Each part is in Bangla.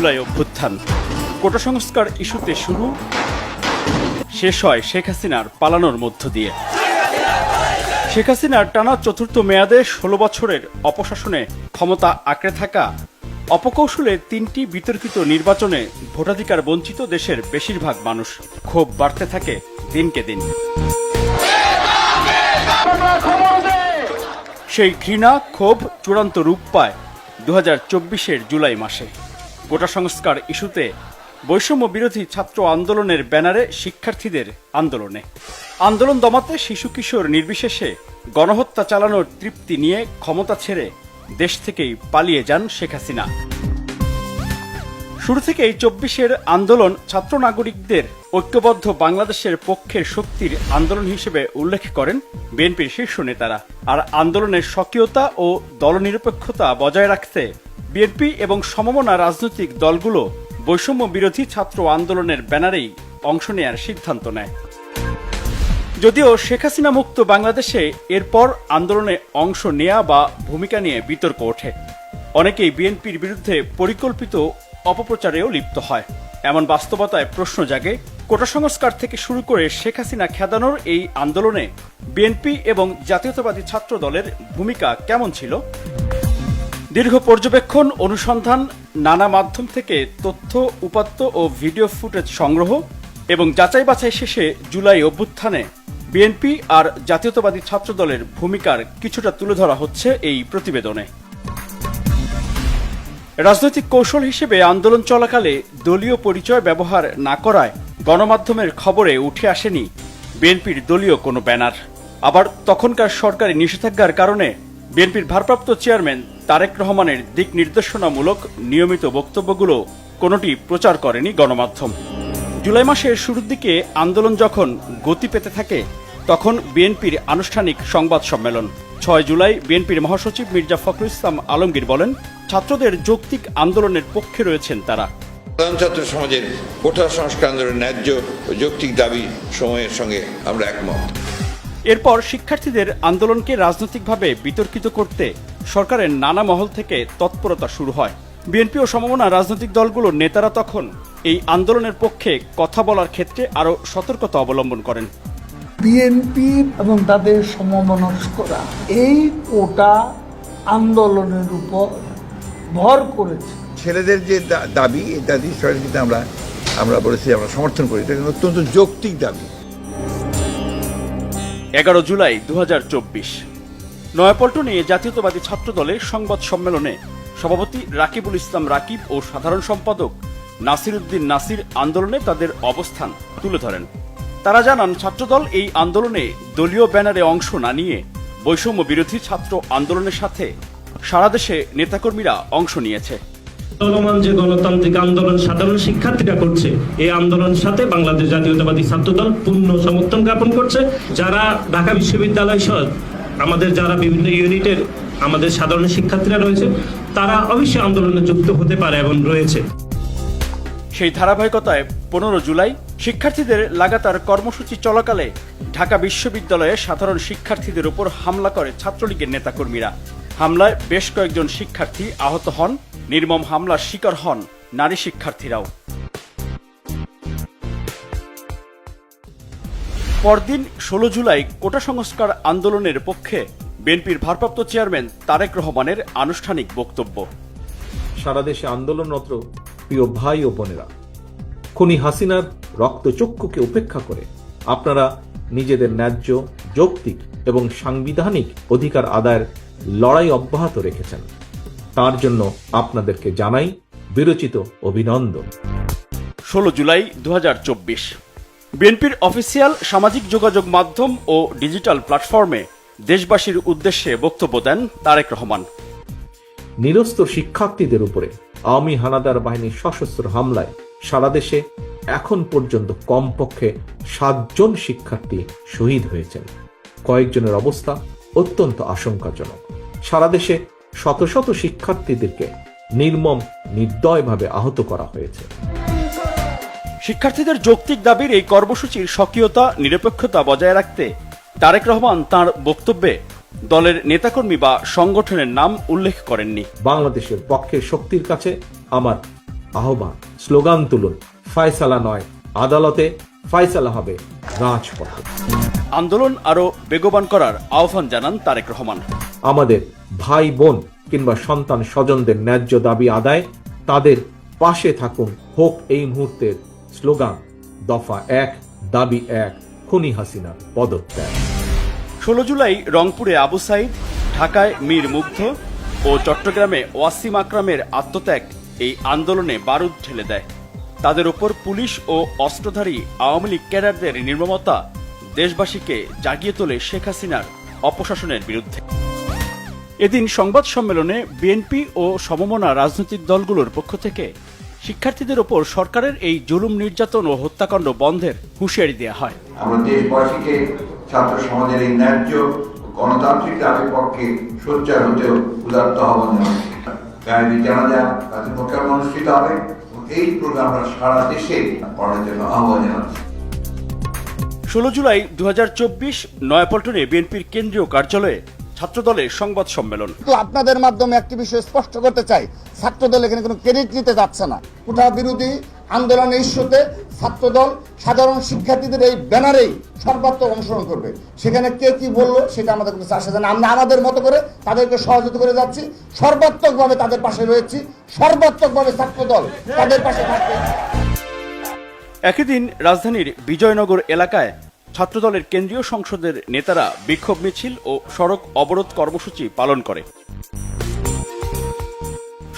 জুলাই অভ্যুত্থান। কোটা সংস্কার ইস্যুতে শুরু, শেষ হয় শেখ হাসিনার পালানোর মধ্য দিয়ে। শেখ হাসিনার টানা চতুর্থ মেয়াদে ষোলো বছরের অপশাসনে ক্ষমতা আঁকড়ে থাকা অপকৌশলে তিনটি বিতর্কিত নির্বাচনে ভোটাধিকার বঞ্চিত দেশের বেশিরভাগ মানুষ। ক্ষোভ বাড়তে থাকে দিনকে দিন। সেই ঘৃণা, ক্ষোভ চূড়ান্ত রূপ পায় দু হাজার জুলাই মাসে। কোটা সংস্কার ইস্যুতে বৈষম্য বিরোধী ছাত্র আন্দোলনের ব্যানারে শিক্ষার্থীদের আন্দোলনে। আন্দোলন দমাতে শিশু কিশোর নির্বিশেষে গণহত্যা চালানোর তৃপ্তি নিয়ে ক্ষমতা ছেড়ে দেশ থেকেই পালিয়ে যান শেখ হাসিনা। শুরু থেকেই চব্বিশের আন্দোলন ছাত্র নাগরিকদের ঐক্যবদ্ধ বাংলাদেশের পক্ষের শক্তির আন্দোলন হিসেবে উল্লেখ করেন বিএনপির শীর্ষ নেতারা। আর আন্দোলনের স্বকীয়তা ও দলনিরপেক্ষতা বজায় রাখতে বিএনপি এবং সমমনা রাজনৈতিক দলগুলো বৈষম্য বিরোধী ছাত্র আন্দোলনের ব্যানারেই অংশ নেয়ার সিদ্ধান্ত নেয়। যদিও শেখ হাসিনা মুক্ত বাংলাদেশে এরপর আন্দোলনে অংশ নেয়া বা ভূমিকা নিয়ে বিতর্ক ওঠে। অনেকেই বিএনপির বিরুদ্ধে পরিকল্পিত অপপ্রচারেও লিপ্ত হয়। এমন বাস্তবতায় প্রশ্ন জাগে, কোটা সংস্কার থেকে শুরু করে শেখ হাসিনা খেদানোর এই আন্দোলনে বিএনপি এবং জাতীয়তাবাদী ছাত্র দলের ভূমিকা কেমন ছিল? দীর্ঘ পর্যবেক্ষণ, অনুসন্ধান, নানা মাধ্যম থেকে তথ্য, উপাত্ত ও ভিডিও ফুটেজ সংগ্রহ এবং যাচাই বাছাই শেষে জুলাই অভ্যুত্থানে বিএনপি আর জাতীয়তাবাদী ছাত্র দলের ভূমিকার কিছুটা তুলে ধরা হচ্ছে এই প্রতিবেদনে। রাজনৈতিক কৌশল হিসেবে আন্দোলন চলাকালে দলীয় পরিচয় ব্যবহার না করায় গণমাধ্যমের খবরে উঠে আসেনি বিএনপির দলীয় কোনো ব্যানার। আবার তখনকার সরকারি নিষেধাজ্ঞার কারণে বিএনপির ভারপ্রাপ্ত চেয়ারম্যান তারেক রহমানের দিক নির্দেশনামূলক নিয়মিত বক্তব্যগুলো কোনোটি প্রচার করেনি গণমাধ্যম। জুলাই মাসের শুরুর দিকে আন্দোলন যখন গতি পেতে থাকে, তখন বিএনপির আনুষ্ঠানিক সংবাদ সম্মেলন। ছয় জুলাই বিএনপির মহাসচিব মির্জা ফখরুল ইসলাম আলমগীর বলেন ছাত্রদের যৌক্তিক আন্দোলনের পক্ষে রয়েছেন তারা। সাধারণ ছাত্র সমাজের কোটা সংস্কার আন্দোলনের ন্যায্য ও যৌক্তিক দাবি সময়ের সঙ্গে আমরা একমত। এরপর শিক্ষার্থীদের আন্দোলনকে রাজনৈতিকভাবে বিতর্কিত করতে সরকারের নানা মহল থেকে তৎপরতা শুরু হয়। বিএনপি ও সমমনা রাজনৈতিক দলগুলোর নেতারা তখন এই আন্দোলনের পক্ষে কথা বলার ক্ষেত্রে আরও সতর্কতা অবলম্বন করেন। বিএনপি এবং তাদের সমমনস্করা। এই কোটা আন্দোলনের উপর ভর করেছে। ছেলেদের যে দা- দাবি এই দাবি সরকার কিন্তু আমরা আমরা বলেছি আমরা সমর্থন করি। এটা অত্যন্ত যৌক্তিক দাবি। এগারো জুলাই দু নয়াপল্টনে জাতীয়তাবাদী ছাত্র দলের সংবাদ সম্মেলনে সভাপতি রাকিবুল ইসলাম রাকিব ও সাধারণ সম্পাদক নাসির উদ্দিন নাসির আন্দোলনে তাদের অবস্থান তুলে ধরেন। তারা জানান ছাত্রদল এই আন্দোলনে দলীয় ব্যানারে অংশ না নিয়ে বৈষম্য বিরোধী ছাত্র আন্দোলনের সাথে সারা দেশে নেতাকর্মীরা অংশ নিয়েছে। চলমান যে গণতান্ত্রিক আন্দোলন সাধারণ শিক্ষার্থীরা করছে এই আন্দোলনের সাথে বাংলাদেশ জাতীয়তাবাদী ছাত্রদল পূর্ণ সমর্থন জ্ঞাপন করছে। যারা ঢাকা বিশ্ববিদ্যালয় সহ আমাদের যারা বিভিন্ন ইউনিটের আমাদের সাধারণ শিক্ষার্থীরা রয়েছে তারা অবশ্যই আন্দোলনে যুক্ত হতে পারে এবং রয়েছে। সেই ধারাবাহিকতায় পনেরো জুলাই শিক্ষার্থীদের লাগাতার কর্মসূচি চলাকালে ঢাকা বিশ্ববিদ্যালয়ে সাধারণ শিক্ষার্থীদের উপর হামলা করে ছাত্রলীগের নেতাকর্মীরা। হামলায় বেশ কয়েকজন শিক্ষার্থী আহত হন, নির্মম হামলার শিকার হন নারী শিক্ষার্থীরাও। পরদিন ষোলো জুলাই কোটা সংস্কার আন্দোলনের পক্ষে বিএনপির ভারপ্রাপ্ত চেয়ারম্যান তারেক রহমানের আনুষ্ঠানিক বক্তব্য। সারা দেশে আন্দোলনরত প্রিয় ভাই ও বোনেরা খুনি হাসিনার রক্তচক্ষুকে উপেক্ষা করে আপনারা নিজেদের ন্যায্য যৌক্তিক এবং সাংবিধানিক অধিকার আদায়ের লড়াই অব্যাহত রেখেছেন। তার জন্য আপনাদেরকে জানাই বিরচিত অভিনন্দন। ষোলো জুলাই দু বিএনপির অফিসিয়াল সামাজিক যোগাযোগ মাধ্যম ও ডিজিটাল প্ল্যাটফর্মে দেশবাসীর উদ্দেশ্যে বক্তব্য দেন তারেক রহমান। নিরস্ত শিক্ষার্থীদের উপরে আওয়ামী হানাদার বাহিনীর সশস্ত্র হামলায় সারা দেশে এখন পর্যন্ত কমপক্ষে সাতজন শিক্ষার্থী শহীদ হয়েছেন। কয়েকজনের অবস্থা অত্যন্ত আশঙ্কাজনক। সারা দেশে শত শত শিক্ষার্থীদেরকে নির্মম নির্দয়ভাবে আহত করা হয়েছে। শিক্ষার্থীদের যৌক্তিক দাবির এই কর্মসূচির স্বকীয়তা নিরপেক্ষতা বজায় রাখতে তারেক রহমান তার বক্তব্যে দলের নেতাকর্মী বা সংগঠনের নাম উল্লেখ করেননি। বাংলাদেশের পক্ষের শক্তির কাছে আমার আহ্বান। স্লোগান তুলুন ফয়সালা নয় আদালতে ফয়সালা হবে রাজপথে। আন্দোলন আরও বেগবান করার আহ্বান জানান তারেক রহমান। আমাদের ভাই বোন কিংবা সন্তান স্বজনদের ন্যায্য দাবি আদায় তাদের পাশে থাকুন হোক এই মুহূর্তের স্লোগান দফা এক দাবি এক খুনি হাসিনা পদত্যাগ। ষোলো জুলাই রংপুরে আবু সাইদ ঢাকায় মীর মুগ্ধ ও চট্টগ্রামে ওয়াসিম আকরামের আত্মত্যাগ এই আন্দোলনে বারুদ ঠেলে দেয়। তাদের উপর পুলিশ ও অস্ত্রধারী আওয়ামী লীগ ক্যাডারদের নির্মমতা দেশবাসীকে জাগিয়ে তোলে শেখ হাসিনার অপশাসনের বিরুদ্ধে। এদিন সংবাদ সম্মেলনে বিএনপি ও সমমনা রাজনৈতিক দলগুলোর পক্ষ থেকে শিক্ষার্থীদের ওপর সরকারের এই জুলুম নির্যাতন ও হত্যাকাণ্ড বন্ধের হুঁশিয়ারি দেওয়া হয়। আমরা দেশবাসীকে, ছাত্র সমাজের এই ন্যায্য গণতান্ত্রিক দাবির পক্ষে সোচ্চার হতেও উদার্ত আহ্বান গায়েবী জানাজা তাদের অনুষ্ঠিত হবে এবং এই প্রোগ্রামটা সারা দেশে করার জন্য আহ্বান জানাচ্ছি ষোলো জুলাই দু হাজার চব্বিশ নয়াপল্টনে বিএনপির কেন্দ্রীয় কার্যালয়ে ছাত্রদলের সংবাদ সম্মেলন। আপনাদের মাধ্যমে একটি বিষয় স্পষ্ট করতে চাই ছাত্রদল এখানে কোনো ক্রেডিট নিতে যাচ্ছে না। কোঠা বিরোধী আন্দোলনের ইস্যুতে ছাত্রদল সাধারণ শিক্ষার্থীদের এই ব্যানারেই সর্বাত্মক অংশগ্রহণ করবে। সেখানে কে কি বলল সেটা আমাদের কাছে আসে না। আমরা আমাদের মতো করে তাদেরকে সহযোগিতা করে যাচ্ছি। সর্বাত্মকভাবে তাদের পাশে রয়েছি। সর্বাত্মকভাবে ছাত্রদল তাদের পাশে থাকবে। একই দিন রাজধানীর বিজয়নগর এলাকায় ছাত্রদলের কেন্দ্রীয় সংসদের নেতারা বিক্ষোভ মিছিল ও সড়ক অবরোধ কর্মসূচি পালন করে।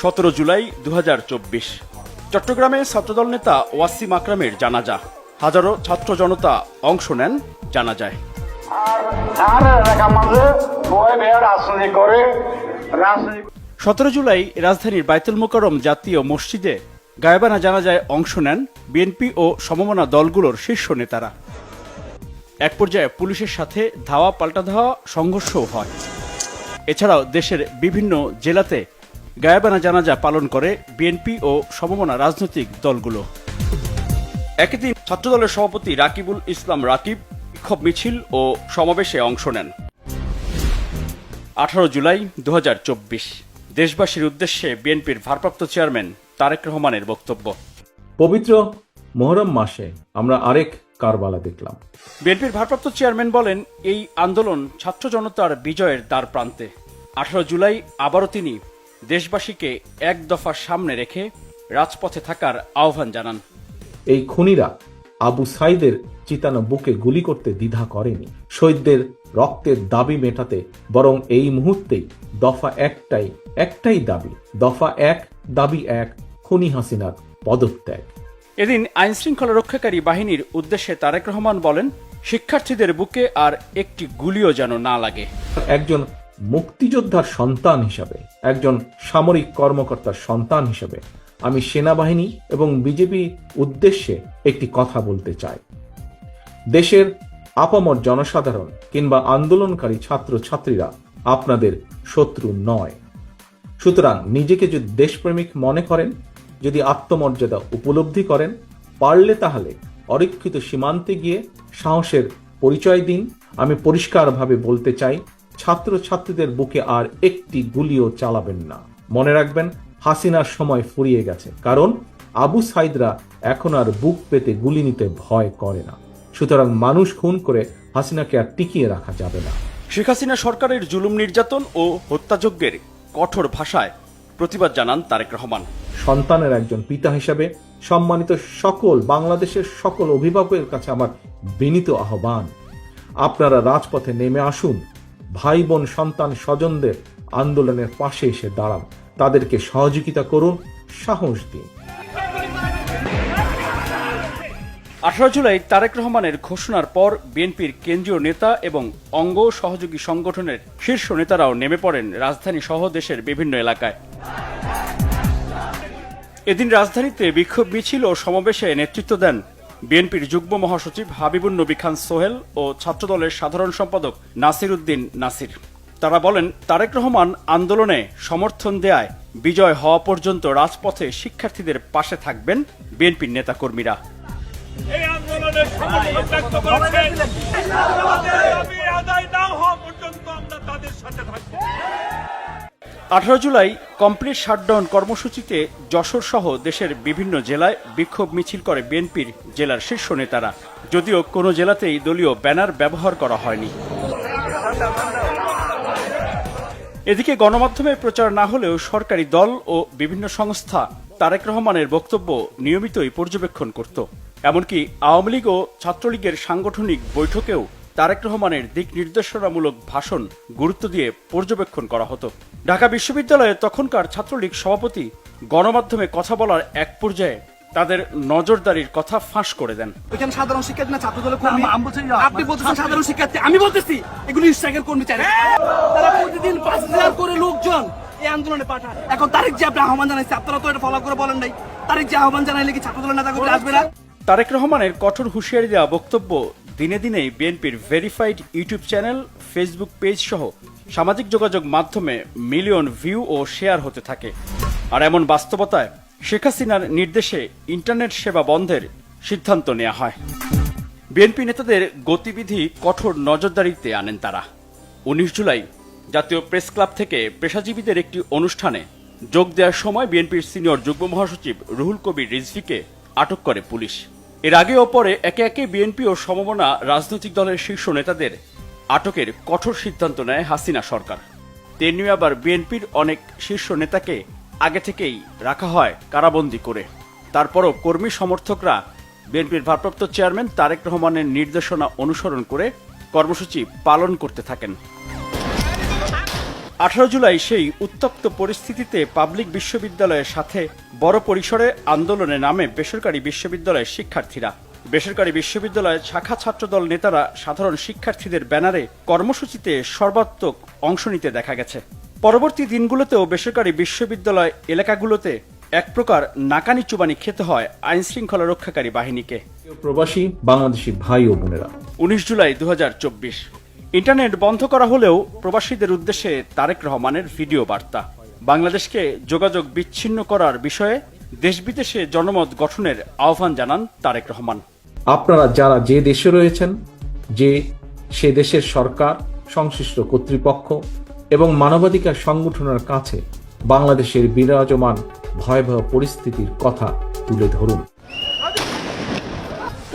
সতেরো জুলাই দু হাজার চব্বিশ। চট্টগ্রামে ছাত্রদল নেতা ওয়াসিম আকরামের জানাজা। হাজারো ছাত্র জনতা অংশ নেন জানাজায়। সতেরো জুলাই রাজধানীর বাইতুল মোকারম জাতীয় মসজিদে গায়বানা জানাজায় অংশ নেন বিএনপি ও সমমনা দলগুলোর শীর্ষ নেতারা। এক পর্যায়ে পুলিশের সাথে ধাওয়া পাল্টা ধাওয়া সংঘর্ষও হয়। এছাড়াও দেশের বিভিন্ন জেলাতে গায়বানা জানাজা পালন করে বিএনপি ও সমমনা রাজনৈতিক দলগুলো। একই দিন ছাত্রদলের সভাপতি রাকিবুল ইসলাম রাকিব বিক্ষোভ মিছিল ও সমাবেশে অংশ নেন। আঠারো জুলাই দু হাজার চব্বিশ। দেশবাসীর উদ্দেশ্যে বিএনপির ভারপ্রাপ্ত চেয়ারম্যান তারেক রহমানের বক্তব্য। পবিত্র মোহরম মাসে আমরা আরেক কারবালা দেখলাম। বিএনপির ভারপ্রাপ্ত চেয়ারম্যান বলেন এই আন্দোলন ছাত্র জনতার বিজয়ের দ্বার প্রান্তে। আঠারো জুলাই আবারও তিনি দেশবাসীকে এক দফা সামনে রেখে রাজপথে থাকার আহ্বান জানান। এই খুনিরা আবু সাইদের চিতানো বুকে গুলি করতে দ্বিধা করেনি। শহীদদের রক্তের দাবি মেটাতে বরং এই মুহূর্তেই দফা একটাই একটাই দাবি দফা এক দাবি এক খুনি হাসিনার পদত্যাগ। এদিন আইনশৃঙ্খলা রক্ষাকারী বাহিনীর উদ্দেশ্যে তারেক রহমান বলেন, শিক্ষার্থীদের বুকে আর একটি গুলিও যেন না লাগে। একজন মুক্তিযোদ্ধার সন্তান হিসাবে, একজন সামরিক কর্মকর্তার সন্তান হিসাবে আমি সেনাবাহিনী এবং বিজেপি উদ্দেশ্যে একটি কথা বলতে চাই। দেশের আপামর জনসাধারণ কিংবা আন্দোলনকারী ছাত্র ছাত্রীরা আপনাদের শত্রু নয়। সুতরাং নিজেকে যদি দেশপ্রেমিক মনে করেন যদি আত্মমর্যাদা উপলব্ধি করেন, পারলে তাহলে অরক্ষিত সীমান্তে গিয়ে সাহসের পরিচয় দিন। আমি পরিষ্কারভাবে বলতে চাই ছাত্র ছাত্রীদের বুকে আর একটি গুলিও চালাবেন না। মনে রাখবেন, হাসিনার সময় ফুরিয়ে গেছে, কারণ আবু সাইদরা এখন আর বুক পেতে গুলি নিতে ভয় করে না। সুতরাং মানুষ খুন করে হাসিনাকে আর টিকিয়ে রাখা যাবে না। শেখ হাসিনা সরকারের জুলুম নির্যাতন ও হত্যাযজ্ঞের কঠোর ভাষায় প্রতিবাদ জানান তারেক রহমান। সন্তানের একজন পিতা হিসাবে সম্মানিত সকল বাংলাদেশের সকল অভিভাবকের কাছে আমার বিনীত আহ্বান। আপনারা রাজপথে নেমে আসুন ভাই বোন সন্তান, স্বজনদের আন্দোলনের পাশে এসে দাঁড়ান। তাদেরকে সহযোগিতা করুন, সাহস দিন। আঠারো জুলাই তারেক রহমানের ঘোষণার পর বিএনপির কেন্দ্রীয় নেতা এবং অঙ্গ সহযোগী সংগঠনের শীর্ষ নেতারাও নেমে পড়েন রাজধানী সহ দেশের বিভিন্ন এলাকায়। এদিন রাজধানীতে বিক্ষোভ মিছিল ও সমাবেশে নেতৃত্ব দেন বিএনপির যুগ্ম মহাসচিব হাবিবুন নবী খান সোহেল ও ছাত্রদলের সাধারণ সম্পাদক নাসির উদ্দিন নাসির। তারা বলেন, তারেক রহমান আন্দোলনে সমর্থন দেয়ায় বিজয় হওয়া পর্যন্ত রাজপথে শিক্ষার্থীদের পাশে থাকবেন বিএনপির নেতাকর্মীরা। আঠারো জুলাই কমপ্লিট শাটডাউন কর্মসূচিতে যশোর সহ দেশের বিভিন্ন জেলায় বিক্ষোভ মিছিল করে বিএনপির জেলার শীর্ষ নেতারা। যদিও কোনো জেলাতেই দলীয় ব্যানার ব্যবহার করা হয়নি। এদিকে গণমাধ্যমে প্রচার না হলেও সরকারি দল ও বিভিন্ন সংস্থা তারেক রহমানের বক্তব্য নিয়মিতই পর্যবেক্ষণ করত। এমনকি আওয়ামী লীগ ও ছাত্রলীগের সাংগঠনিক বৈঠকেও তারেক রহমানের দিক নির্দেশনামূলক ভাষণ গুরুত্ব দিয়ে পর্যবেক্ষণ করা হতো। ঢাকা বিশ্ববিদ্যালয়ে তখনকার ছাত্রলীগ সভাপতি গণমাধ্যমে কথা বলার এক পর্যায়ে তাদের নজরদারির কথা ফাঁস করে দেন। ওইখানে সাধারণ শিক্ষার্থী না ছাত্র দলের কর্মী আপনি বলতেছেন সাধারণ শিক্ষার্থী আমি বলতেছি এগুলি স্ট্রাইকের কর্মী চাই। তারা প্রতিদিন পাঁচ হাজার করে লোকজন এই আন্দোলনে পাঠান এখন তারিখ যে আপনি আহ্বান জানাইছে আপনারা তো এটা ফলো করে বলেন নাই। তারিখ যে আহ্বান জানাইলে কি ছাত্র দলের নেতা আসবে না? তারেক রহমানের কঠোর হুঁশিয়ারি দেওয়া বক্তব্য দিনে দিনেই বিএনপির verified YouTube channel Facebook page সহ সামাজিক যোগাযোগ মাধ্যমে মিলিয়ন ভিউ ও শেয়ার হতে থাকে। আর এমন বাস্তবতায় শেখ হাসিনার নির্দেশে ইন্টারনেট সেবা বন্ধের সিদ্ধান্ত নেওয়া হয়। বিএনপি নেতাদের গতিবিধি কঠোর নজরদারিতে আনেন তারা। উনিশ জুলাই জাতীয় প্রেস ক্লাব থেকে পেশাজীবীদের একটি অনুষ্ঠানে যোগ দেওয়ার সময় বিএনপির সিনিয়র যুগ্ম মহাসচিব রুহুল কবির রিজভিকে আটক করে পুলিশ। এর আগে ও পরে একে একে বিএনপি ও সমমনা রাজনৈতিক দলের শীর্ষ নেতাদের আটকের কঠোর সিদ্ধান্ত নেয় হাসিনা সরকার। তেমনি আবার বিএনপির অনেক শীর্ষ নেতাকে আগে থেকেই রাখা হয় কারাবন্দি করে। তারপরও কর্মী সমর্থকরা বিএনপির ভারপ্রাপ্ত চেয়ারম্যান তারেক রহমানের নির্দেশনা অনুসরণ করে কর্মসূচি পালন করতে থাকেন। আঠারো জুলাই সেই উত্তপ্ত পরিস্থিতিতে পাবলিক বিশ্ববিদ্যালয়ের সাথে বড় পরিসরে আন্দোলনে নামে বেসরকারি বিশ্ববিদ্যালয়ের শিক্ষার্থীরা। বেসরকারি বিশ্ববিদ্যালয়ের শাখা ছাত্রদল নেতারা সাধারণ শিক্ষার্থীদের ব্যানারে কর্মসূচিতে সর্বাত্মক অংশ নিতে দেখা গেছে। পরবর্তী দিনগুলোতেও বেসরকারি বিশ্ববিদ্যালয় এলাকাগুলোতে এক প্রকার নাকানি চুবানি খেতে হয় আইন শৃঙ্খলা রক্ষাকারী বাহিনীকে। প্রবাসী বাংলাদেশি ভাই ও বোনেরা। উনিশ জুলাই দু হাজার চব্বিশ। ইন্টারনেট বন্ধ করা হলেও প্রবাসীদের উদ্দেশ্যে তারেক রহমানের ভিডিও বার্তা। বাংলাদেশকে যোগাযোগ বিচ্ছিন্ন করার বিষয়ে দেশ বিদেশে জনমত গঠনের আহ্বান জানান তারেক রহমান। আপনারা যারা যে দেশে রয়েছেন যে সে দেশের সরকার সংশ্লিষ্ট কর্তৃপক্ষ এবং মানবাধিকার সংগঠনের কাছে বাংলাদেশের বিরাজমান ভয়াবহ পরিস্থিতির কথা তুলে ধরুন।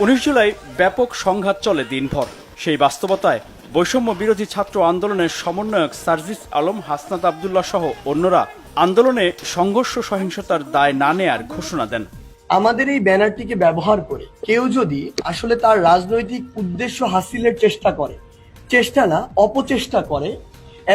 উনিশ জুলাই ব্যাপক সংঘাত চলে দিনভর। সেই বাস্তবতায় বৈষম্য বিরোধী ছাত্র আন্দোলনের সমন্বয়ক সার্জিস আলম হাসনাত আবদুল্লাহ সহ অন্যরা আন্দোলনে সংঘর্ষ সহিংসতার দায় না নেয়ার ঘোষণা দেন। আমাদের এই ব্যানারটিকে ব্যবহার করে কেউ যদি আসলে তার রাজনৈতিক উদ্দেশ্য হাসিলের চেষ্টা করে চেষ্টা না অপচেষ্টা করে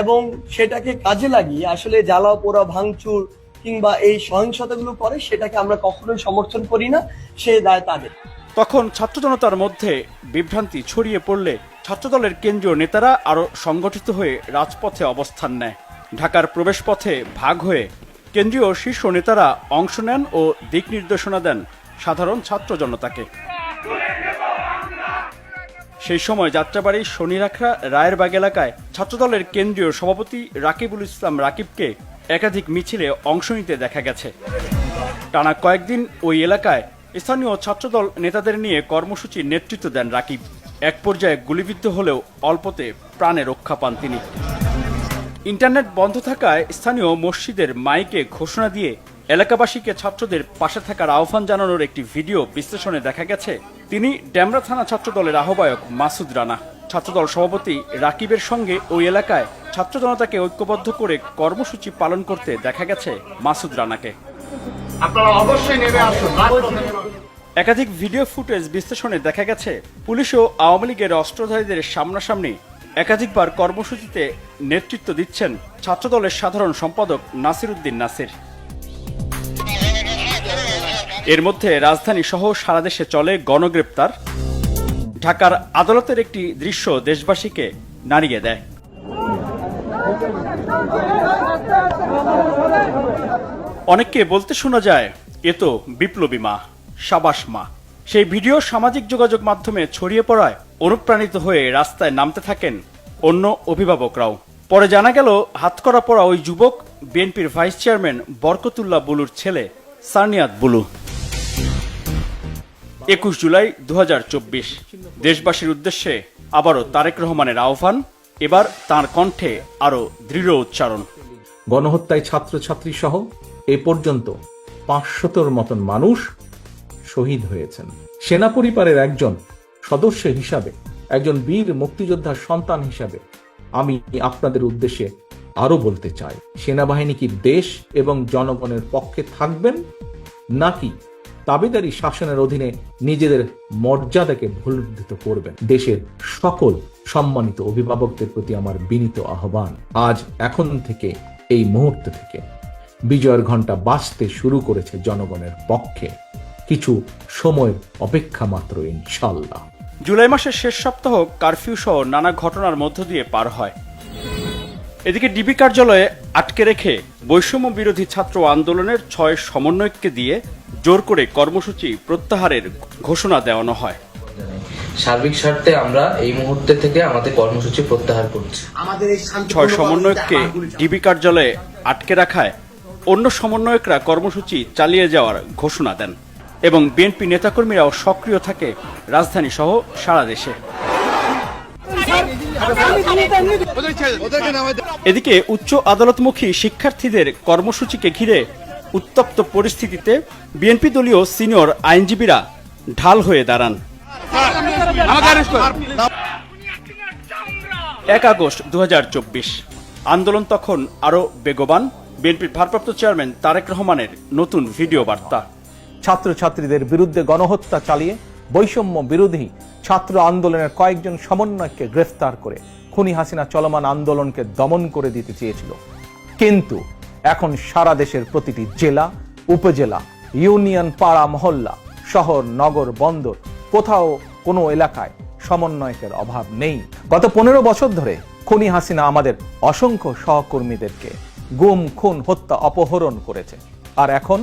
এবং সেটাকে কাজে লাগিয়ে আসলে জ্বালা পোড়া ভাঙচুর কিংবা এই সহিংসতাগুলো করে সেটাকে আমরা কখনোই সমর্থন করি না সে দায় তাদের। তখন ছাত্র জনতার মধ্যে বিভ্রান্তি ছড়িয়ে পড়লে ছাত্রদলের কেন্দ্রীয় নেতারা আরও সংগঠিত হয়ে রাজপথে অবস্থান নেয়। ঢাকার প্রবেশপথে ভাগ হয়ে কেন্দ্রীয় শীর্ষ নেতারা অংশ নেন ও দিক নির্দেশনা দেন সাধারণ ছাত্র জনতাকে। সেই সময় যাত্রাবাড়ি শনিরাখড়া রায়েরবাগ এলাকায় ছাত্রদলের কেন্দ্রীয় সভাপতি রাকিবুল ইসলাম রাকিবকে একাধিক মিছিলে অংশ নিতে দেখা গেছে। টানা কয়েকদিন ওই এলাকায় স্থানীয় ছাত্রদল নেতাদের নিয়ে কর্মসূচির নেতৃত্ব দেন রাকিব। এক পর্যায়ে গুলিবিদ্ধ হলেও অল্পতে প্রাণে রক্ষা পান তিনি। ইন্টারনেট বন্ধ থাকায় স্থানীয় মসজিদের মাইকে ঘোষণা দিয়ে এলাকাবাসীকে ছাত্রদের পাশে থাকার আহ্বান জানানোর একটি ভিডিও বিশ্লেষণে দেখা গেছে। তিনি ড্যামরা থানা ছাত্রদলের আহ্বায়ক মাসুদ রানা। ছাত্রদল সভাপতি রাকিবের সঙ্গে ওই এলাকায় ছাত্র জনতাকে ঐক্যবদ্ধ করে কর্মসূচি পালন করতে দেখা গেছে মাসুদ রানাকে। আপনারা অবশ্যই নেমে আসুন। একাধিক ভিডিও ফুটেজ বিশ্লেষণে দেখা গেছে, পুলিশ ও আওয়ামী লীগের অস্ত্রধারীদের সামনাসামনি একাধিকবার কর্মসূচিতে নেতৃত্ব দিচ্ছেন ছাত্রদলের সাধারণ সম্পাদক নাসির উদ্দিন নাসির। এর মধ্যে রাজধানী সহ সারা দেশে চলে গণগ্রেপ্তার। ঢাকার আদালতের একটি দৃশ্য দেশবাসীকে নাড়িয়ে দেয়। অনেককে বলতে শোনা যায়, এ তো বিপ্লবী মা। সাবাস মা। সেই ভিডিও সামাজিক যোগাযোগ মাধ্যমে ছড়িয়ে পড়ায় অনুপ্রাণিত হয়ে রাস্তায় নামতে থাকেন অন্য অভিভাবকরাও। পরে জানা গেল হাতকড়া পড়া ওই যুবক বিএনপির ভাইস চেয়ারম্যান বরকতুল্লাহ বুলুর ছেলে সারনিয়াত বুলু। একুশ জুলাই দু হাজার চব্বিশ। দেশবাসীর উদ্দেশ্যে আবারও তারেক রহমানের আহ্বান, এবার তার কণ্ঠে আরও দৃঢ় উচ্চারণ। গণহত্যায় ছাত্রছাত্রী সহ এ পর্যন্ত পাঁচশতর মতন মানুষ শহীদ হয়েছেন। সেনা পরিবারের একজন সদস্য হিসাবে, একজন বীর মুক্তিযোদ্ধার সন্তান হিসাবে আমি আপনাদের উদ্দেশ্যে আরও বলতে চাই, সেনাবাহিনী কি দেশ এবং জনগণের পক্ষে থাকবেন, নাকি দাবিদারি শাসনের অধীনে নিজেদের মর্যাদাকে ভুলুদ্ধৃত করবেন? দেশের সকল সম্মানিত অভিভাবকদের প্রতি আমার বিনীত আহ্বান, আজ এখন থেকে, এই মুহূর্ত থেকে। বিজয়ের ঘণ্টা বাঁচতে শুরু করেছে জনগণের পক্ষে। কিছু সময় অপেক্ষা মাত্র ইনশাল্লাহ জুলাই মাসের শেষ সপ্তাহ কারফিউ সহ নানা ঘটনার মধ্য দিয়ে পার হয়। এদিকে ডিবি কার্যালয়ে আটকে রেখে বৈষম্য বিরোধী ছাত্র আন্দোলনের ছয় সমন্বয়ককে দিয়ে জোর করে কর্মসূচি প্রত্যাহারের ঘোষণা দেওয়ানো হয়। সার্বিক স্বার্থে আমরা এই মুহূর্তে থেকে আমাদের কর্মসূচি প্রত্যাহার করছি। ছয় সমন্বয়ককে ডিবি কার্যালয়ে আটকে রাখায় অন্য সমন্বয়করা কর্মসূচি চালিয়ে যাওয়ার ঘোষণা দেন। এবং বিএনপি নেতাকর্মীরাও সক্রিয় থাকে রাজধানী সহ সারা দেশে। এদিকে উচ্চ আদালতমুখী শিক্ষার্থীদের কর্মসূচিকে ঘিরে উত্তপ্ত পরিস্থিতিতে বিএনপি দলীয় সিনিয়র আইনজীবীরা ঢাল হয়ে দাঁড়ান। এক আগস্ট দু হাজার চব্বিশ। আন্দোলন তখন আরও বেগবান। বিএনপির ভারপ্রাপ্ত চেয়ারম্যান তারেক রহমানের নতুন ভিডিও বার্তা। ছাত্রছাত্রীদের বিরুদ্ধে গণহত্যা চালিয়ে বৈষম্য বিরোধী ছাত্র আন্দোলনের কয়েকজন সমন্বয়ককে গ্রেফতার করে খুনি হাসিনা চলমান আন্দোলনকে দমন করে দিতে চেয়েছিল। কিন্তু এখন সারা দেশের প্রতিটি জেলা, উপজেলা, ইউনিয়ন, পাড়া, মহল্লা, শহর, নগর, বন্দর, কোথাও কোনো এলাকায় সমন্বয়কের অভাব নেই। গত পনেরো বছর ধরে খুনি হাসিনা আমাদের অসংখ্য সহকর্মীদেরকে গুম, খুন, হত্যা, অপহরণ করেছে। আর এখন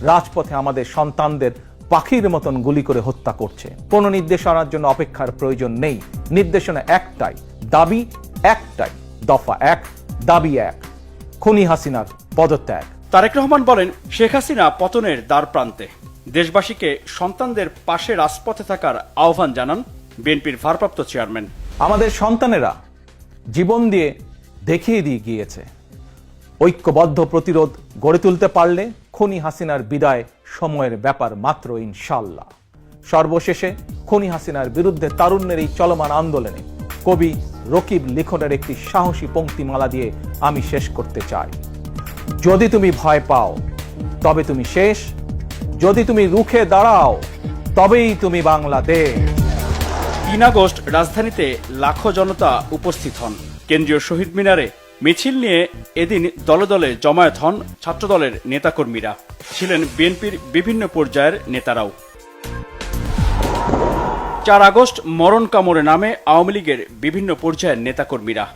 রাজপথে আমাদের সন্তানদের পাখির মতন গুলি করে হত্যা করছে। কোনো নির্দেশনার জন্য অপেক্ষার প্রয়োজন নেই। নির্দেশনা একটাই দাবি একটাই দফা এক দাবি এক। খুনি হাসিনার পদত্যাগ। তারেক রহমান বলেন শেখ হাসিনা পতনের দ্বার প্রান্তে। দেশবাসীকে সন্তানদের পাশে রাজপথে থাকার আহ্বান জানান বিএনপির ভারপ্রাপ্ত চেয়ারম্যান। আমাদের সন্তানেরা জীবন দিয়ে দেখিয়ে দিয়ে গিয়েছে। ঐক্যবদ্ধ প্রতিরোধ গড়ে তুলতে পারলে খনি হাসিনার বিদায় সময়ের ব্যাপার মাত্র ইনশাল্লাহ সর্বশেষে খনি হাসিনার বিরুদ্ধে তারুণ্যের এই চলমান আন্দোলনে কবি রকিব লিখনের একটি সাহসী পঙ্ক্তিমালা দিয়ে আমি শেষ করতে চাই। যদি তুমি ভয় পাও, তবে তুমি শেষ। যদি তুমি রুখে দাঁড়াও, তবেই তুমি বাংলাদেশ। তিন আগস্ট রাজধানীতে লাখো জনতা উপস্থিত হন। কেন্দ্রীয় শহীদ মিনারে মিছিল নিয়ে এদিন দলে দলে জমায়েত হন ছাত্রদলের নেতাকর্মীরা। ছিলেন বিএনপির বিভিন্ন পর্যায়ের নেতারাও। চার আগস্ট মরণ কামড়ে নামে আওয়ামী লীগের বিভিন্ন পর্যায়ের নেতাকর্মীরা।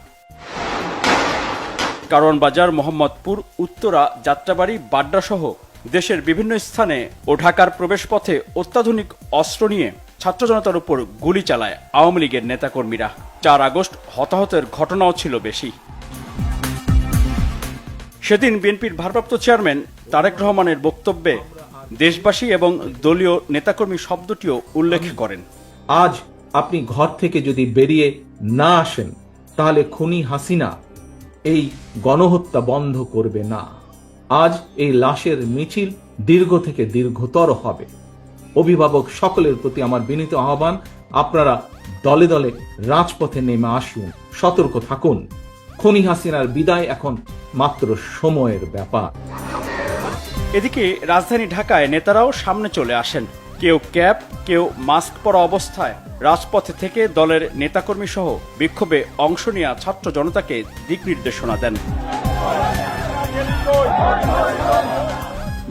কারণ বাজার মোহাম্মদপুর, উত্তরা, যাত্রাবাড়ি বাড্ডা সহ দেশের বিভিন্ন স্থানে ও ঢাকার প্রবেশপথে অত্যাধুনিক অস্ত্র নিয়ে ছাত্র জনতার উপর গুলি চালায় আওয়ামী লীগের নেতাকর্মীরা। চার আগস্ট হতাহতের ঘটনাও ছিল বেশি। সেদিন বিএনপির ভারপ্রাপ্ত চেয়ারম্যান তারেক রহমানের বক্তব্যে দেশবাসী এবং দলীয় নেতাকর্মী শব্দটিও উল্লেখ করেন। আজ আপনি ঘর থেকে যদি বেরিয়ে না আসেন, তাহলে খুনি হাসিনা এই গণহত্যা বন্ধ করবে না। আজ এই লাশের মিছিল দীর্ঘ থেকে দীর্ঘতর হবে। অভিভাবক সকলের প্রতি আমার বিনীত আহ্বান, আপনারা দলে দলে রাজপথে নেমে আসুন, সতর্ক থাকুন। খনি হাসিনার বিদায় এখন মাত্র সময়ের ব্যাপার। এদিকে রাজধানী ঢাকায় নেতারাও সামনে চলে আসেন। কেউ ক্যাপ, কেউ মাস্ক পরা অবস্থায়। রাজপথে থেকে দলের নেতাকর্মী সহ বিক্ষোভে অংশ নেওয়া ছাত্র জনতাকে দিক নির্দেশনা দেন।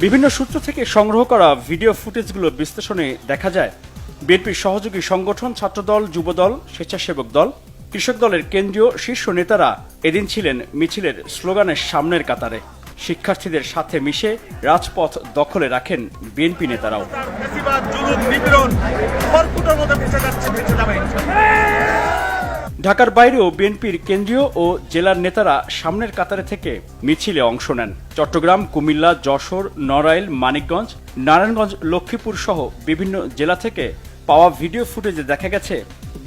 বিভিন্ন সূত্র থেকে সংগ্রহ করা ভিডিও ফুটেজগুলো বিশ্লেষণে দেখা যায়, বিএনপির সহযোগী সংগঠন ছাত্রদল, যুবদল, স্বেচ্ছাসেবক দল কৃষক দলের কেন্দ্রীয় শীর্ষ নেতারা এদিন ছিলেন মিছিলের স্লোগানের সামনের কাতারে। শিক্ষার্থীদের সাথে মিশে রাজপথ দখলে রাখেন বিএনপি নেতারাও। ঢাকার বাইরেও বিএনপির কেন্দ্রীয় ও জেলার নেতারা সামনের কাতারে থেকে মিছিলে অংশ নেন। চট্টগ্রাম, কুমিল্লা, যশোর, নড়াইল, মানিকগঞ্জ, নারায়ণগঞ্জ, লক্ষ্মীপুর সহ বিভিন্ন জেলা থেকে পাওয়া ভিডিও ফুটেজে দেখা গেছে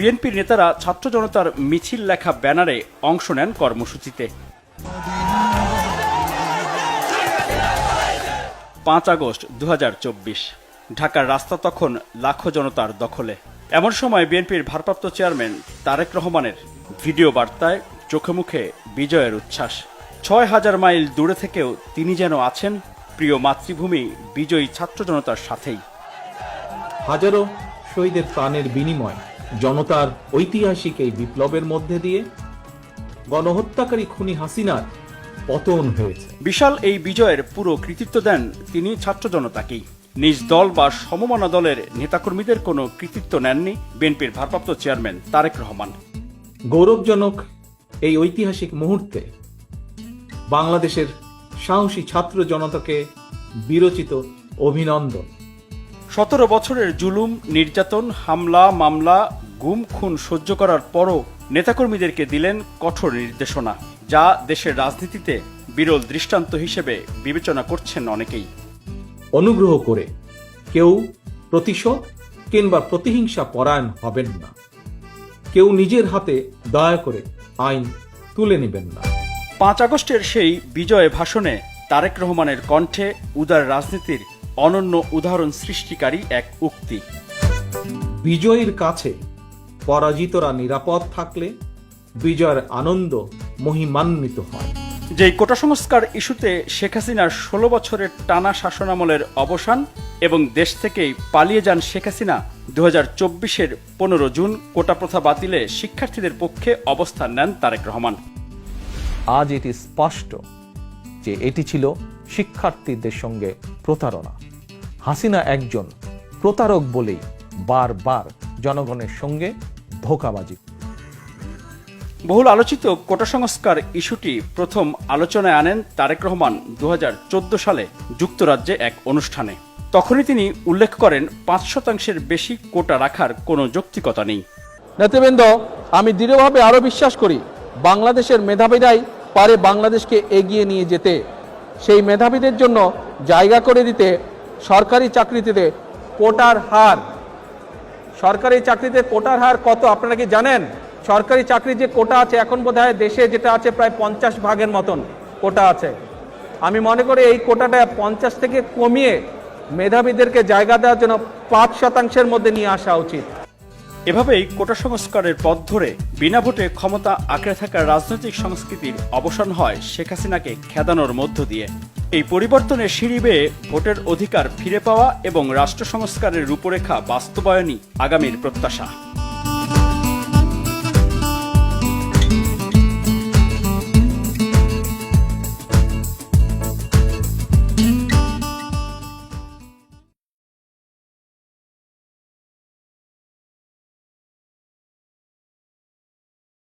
বিএনপির নেতারা ছাত্র জনতার মিছিল লেখা ব্যানারে অংশ নেন কর্মসূচিতে। পাঁচ আগস্ট দু হাজার চব্বিশ, ঢাকার রাস্তা তখন লাখো জনতার দখলে। এমন সময় বিএনপির ভারপ্রাপ্ত চেয়ারম্যান তারেক রহমানের ভিডিও বার্তায় চোখে মুখে বিজয়ের উচ্ছ্বাস। ছয় হাজার মাইল দূরে থেকেও তিনি যেন আছেন, প্রিয় মাতৃভূমি বিজয়ী ছাত্র জনতার সাথেই। হাজারো শহীদের প্রাণের বিনিময়। জনতার ঐতিহাসিক এই বিপ্লবের মধ্যে দিয়ে গণহত্যাকারী খুনি হাসিনার পতন হয়েছে। বিশাল এই বিজয়ের পুরো কৃতিত্ব দেন তিনি ছাত্র জনতাকেই। নিজ দল বা সমমানা দলের নেতাকর্মীদের কোনো কৃতিত্ব নেননি বিএনপির ভারপ্রাপ্ত চেয়ারম্যান তারেক রহমান। গৌরবজনক এই ঐতিহাসিক মুহূর্তে বাংলাদেশের সাহসী ছাত্র জনতাকে বিরচিত অভিনন্দন। সতেরো বছরের জুলুম নির্যাতন হামলা মামলা গুম খুন সহ্য করার পরও নেতাকর্মীদেরকে দিলেন কঠোর নির্দেশনা যা দেশের রাজনীতিতে বিরল দৃষ্টান্ত হিসেবে বিবেচনা করছেন অনেকেই। অনুগ্রহ করে কেউ প্রতিশোধ কিংবা প্রতিহিংসা পরায়ণ হবেন না। কেউ নিজের হাতে দয়া করে আইন তুলে নেবেন না। পাঁচ আগস্টের সেই বিজয় ভাষণে তারেক রহমানের কণ্ঠে উদার রাজনীতির অনন্য উদাহরণ সৃষ্টিকারী এক উক্তি। বিজয়ীর কাছে পরাজিতরা নিরাপদ থাকলে বিজয়ের আনন্দ মহিমান্বিত হয়। যে কোটা সংস্কার ইস্যুতে শেখ হাসিনার ষোলো বছরের টানা শাসনামলের অবসান এবং দেশ থেকেই পালিয়ে যান শেখ হাসিনা দু হাজার চব্বিশের পনেরো জুন কোটা প্রথা বাতিলে শিক্ষার্থীদের পক্ষে অবস্থান নেন তারেক রহমান। আজ এটি স্পষ্ট যে এটি ছিল শিক্ষার্থীদের সঙ্গে প্রতারণা। হাসিনা একজন প্রতারক বলেই বারবার জনগণের সঙ্গে ধোকাবাজি। বহুল আলোচিত কোটা সংস্কার ইস্যুটি প্রথম আলোচনায় আনেন তারেক রহমান দুহাজার চোদ্দ সালে যুক্তরাজ্যে এক অনুষ্ঠানে। তখনই তিনি উল্লেখ করেন পাঁচ শতাংশের বেশি কোটা রাখার কোনো যৌক্তিকতা নেই। নেতৃবৃন্দ আমি দৃঢ়ভাবে আরও বিশ্বাস করি বাংলাদেশের মেধাবীরাই পারে বাংলাদেশকে এগিয়ে নিয়ে যেতে। সেই মেধাবীদের জন্য জায়গা করে দিতে সরকারি চাকরিতে কোটার হার। সরকারি চাকরিতে কোটার হার কত? আপনারা কি জানেন? সরকারি চাকরি যে কোটা আছে, এখন বোধ দেশে যেটা আছে প্রায় পঞ্চাশ ভাগের মতন কোটা আছে। আমি মনে করি এই কোটাটা পঞ্চাশ থেকে কমিয়ে মেধাবীদেরকে জায়গা দেওয়ার জন্য পাঁচ শতাংশের মধ্যে নিয়ে আসা উচিত। এভাবেই কোটা সংস্কারের পথ ধরে বিনা ভোটে ক্ষমতা আঁকড়ে থাকা রাজনৈতিক সংস্কৃতির অবসান হয় শেখ হাসিনাকে খেদানোর মধ্য দিয়ে। এই পরিবর্তনের সিঁড়ি বেয়ে ভোটের অধিকার ফিরে পাওয়া এবং রাষ্ট্র সংস্কারের রূপরেখা বাস্তবায়নই আগামীর প্রত্যাশা।